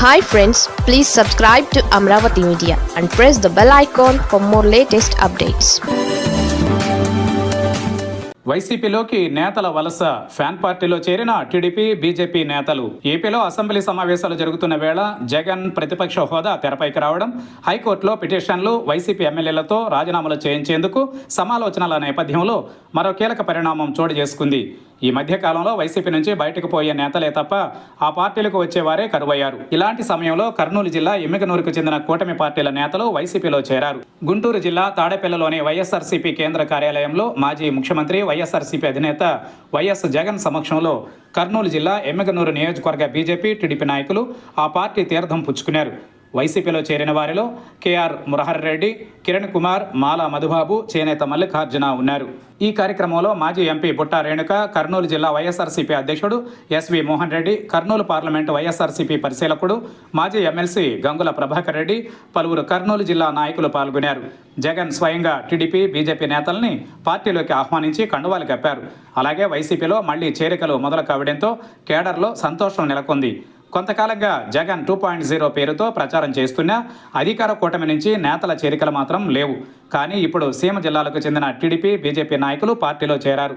Hi friends please subscribe to Amaravati media and press the bell icon for more latest updates వైసీపీలోకి నేతల వలస fan పార్టీలో చేరిన TDP BJP నేతలు. ఏపీలో అసెంబ్లీ సమావేశాలు జరుగుతున్న వేళ జగన్ ప్రతిపక్ష హోదా తెరపైకి రావడం హైకోర్టులో పిటిషన్లు వైసీపీ ఎమ్మెల్యేలతో రాజీనామాలు చేయించేందుకు సమాలోచనల నేపథ్యంలో మరో కీలక పరిణామం చోటు చేసుకుంది. ఈ మధ్యకాలంలో వైసీపీ నుంచి బయటకు పోయే నేతలే తప్ప ఆ పార్టీలకు వచ్చేవారే కరువయ్యారు. ఇలాంటి సమయంలో కర్నూలు జిల్లా ఎమ్మికనూరుకు చెందిన కూటమి పార్టీల నేతలు వైసీపీలో చేరారు. గుంటూరు జిల్లా తాడేపల్లిలోని వైఎస్ఆర్సీపీ కేంద్ర కార్యాలయంలో మాజీ ముఖ్యమంత్రి వైఎస్ఆర్సీపీ అధినేత వైఎస్ జగన్ సమక్షంలో కర్నూలు జిల్లా ఎమ్మిగనూరు నియోజకవర్గ బీజేపీ టీడీపీ నాయకులు ఆ పార్టీ తీర్థం పుచ్చుకున్నారు. వైసీపీలో చేరిన వారిలో కేఆర్ మురహర్ రెడ్డి కిరణ్ కుమార్ మాలా మధుబాబు చేనేత మల్లికార్జున ఉన్నారు. ఈ కార్యక్రమంలో మాజీ ఎంపీ బుట్టా రేణుక కర్నూలు జిల్లా వైఎస్ఆర్సీపీ అధ్యక్షుడు S V Mohan Reddy Kurnool parliament YSRCP పరిశీలకుడు మాజీ ఎమ్మెల్సీ గంగుల ప్రభాకర్ రెడ్డి పలువురు కర్నూలు జిల్లా నాయకులు పాల్గొన్నారు. జగన్ స్వయంగా టీడీపీ బీజేపీ నేతల్ని పార్టీలోకి ఆహ్వానించి కండువాలు కప్పారు. అలాగే వైసీపీలో మళ్ళీ చేరికలు మొదలు కావడంతో కేడర్లో సంతోషం నెలకొంది. కొంతకాలంగా జగన్ టూ పాయింట్ జీరో పేరుతో ప్రచారం చేస్తున్నా అధికార కూటమి నుంచి నేతల చేరికలు మాత్రం లేవు. కానీ ఇప్పుడు సీమ జిల్లాలకు చెందిన టీడీపీ బీజేపీ నాయకులు పార్టీలో చేరారు.